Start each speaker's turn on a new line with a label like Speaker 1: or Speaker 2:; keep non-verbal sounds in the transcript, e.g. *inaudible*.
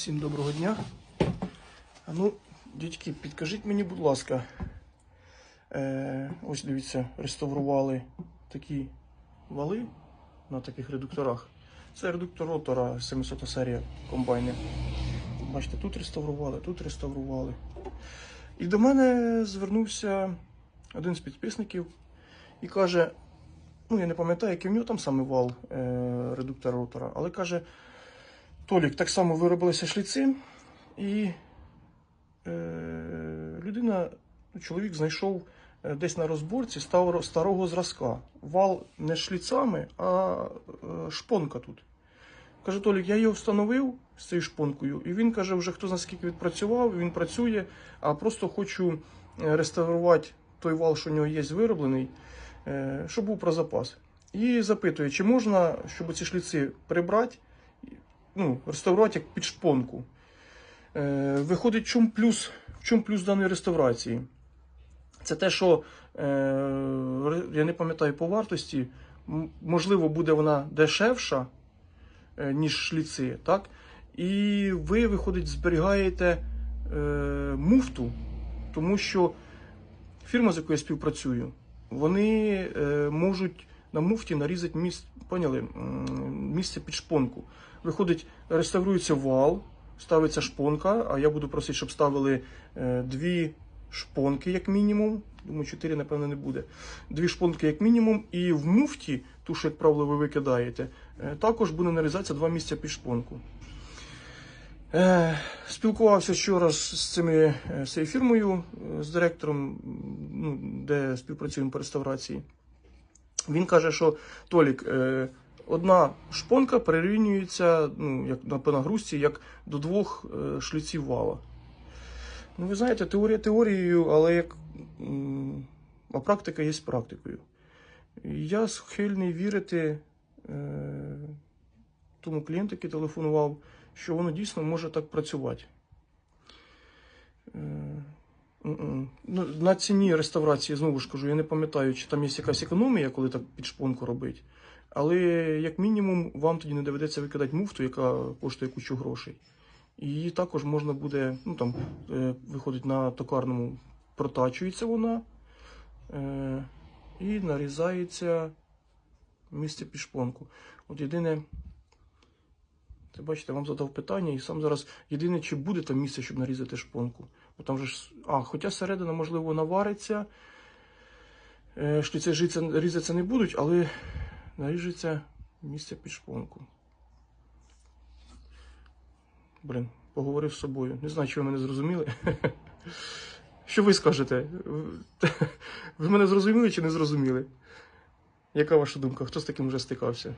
Speaker 1: Всім доброго дня. А ну, дядьки, підкажіть мені, будь ласка. Е, ось дивіться, реставрували такі вали на таких редукторах. Це редуктор ротора 700 серія комбайни. Бачите, тут реставрували, тут реставрували. І до мене звернувся один з підписників і каже: ну я не пам'ятаю, який в нього там саме вал е, редуктора ротора, але каже. Толік, так само виробилися шліци, і е, людина, ну, чоловік знайшов е, десь на розборці старого, старого зразка. Вал не шліцами, а е, шпонка тут. Каже, Толік, я його встановив з цією шпонкою, і він каже, вже хто знає скільки відпрацював, він працює, а просто хочу е, реставрувати той вал, що у нього є вироблений, е, щоб був про запас. І запитує, чи можна, щоб ці шліци прибрати ну, реставрувати як під шпонку. Е, виходить, чому плюс, чому плюс даної реставрації? Це те, що е, я не пам'ятаю по вартості, можливо, буде вона дешевша, е, ніж шліци, так? І ви, виходить, зберігаєте е, муфту, тому що фірма, з якою я співпрацюю, вони е, можуть на муфті нарізати місце, поняли, місце під шпонку. Виходить, реставрується вал, ставиться шпонка, а я буду просити, щоб ставили е, дві шпонки, як мінімум. Думаю, чотири, напевно, не буде. Дві шпонки, як мінімум, і в муфті, ту, що, як правило, ви викидаєте, е, також буде нарізатися два місця під шпонку. Е, спілкувався вчора з цими з цією фірмою, з директором, ну, де співпрацюємо по реставрації. Він каже, що Толік, е, одна шпонка прирівнюється ну, як на по нагрузці, як до двох е, шліців вала. Ну, ви знаєте, теорія теорією, але як а практика є практикою. Я схильний вірити е, тому клієнту, який телефонував, що воно дійсно може так працювати. Е. Ну, на ціні реставрації, знову ж кажу, я не пам'ятаю, чи там є якась економія, коли так під шпонку робить. Але як мінімум вам тоді не доведеться викидати муфту, яка коштує кучу грошей. І її також можна буде, ну там е, виходить на токарному, протачується вона е, і нарізається місце під шпонку. От єдине, це бачите, вам задав питання, і сам зараз єдине, чи буде там місце, щоб нарізати шпонку. Бо там же ж, а, хоча середина, можливо, навариться, е, шліці різаться, різаться не будуть, але наріжеться місце під шпонку. Блін, поговорив з собою. Не знаю, чи ви мене зрозуміли. *laughs* Що ви скажете? *laughs* Ви мене зрозуміли чи не зрозуміли? Яка ваша думка? Хто з таким вже стикався?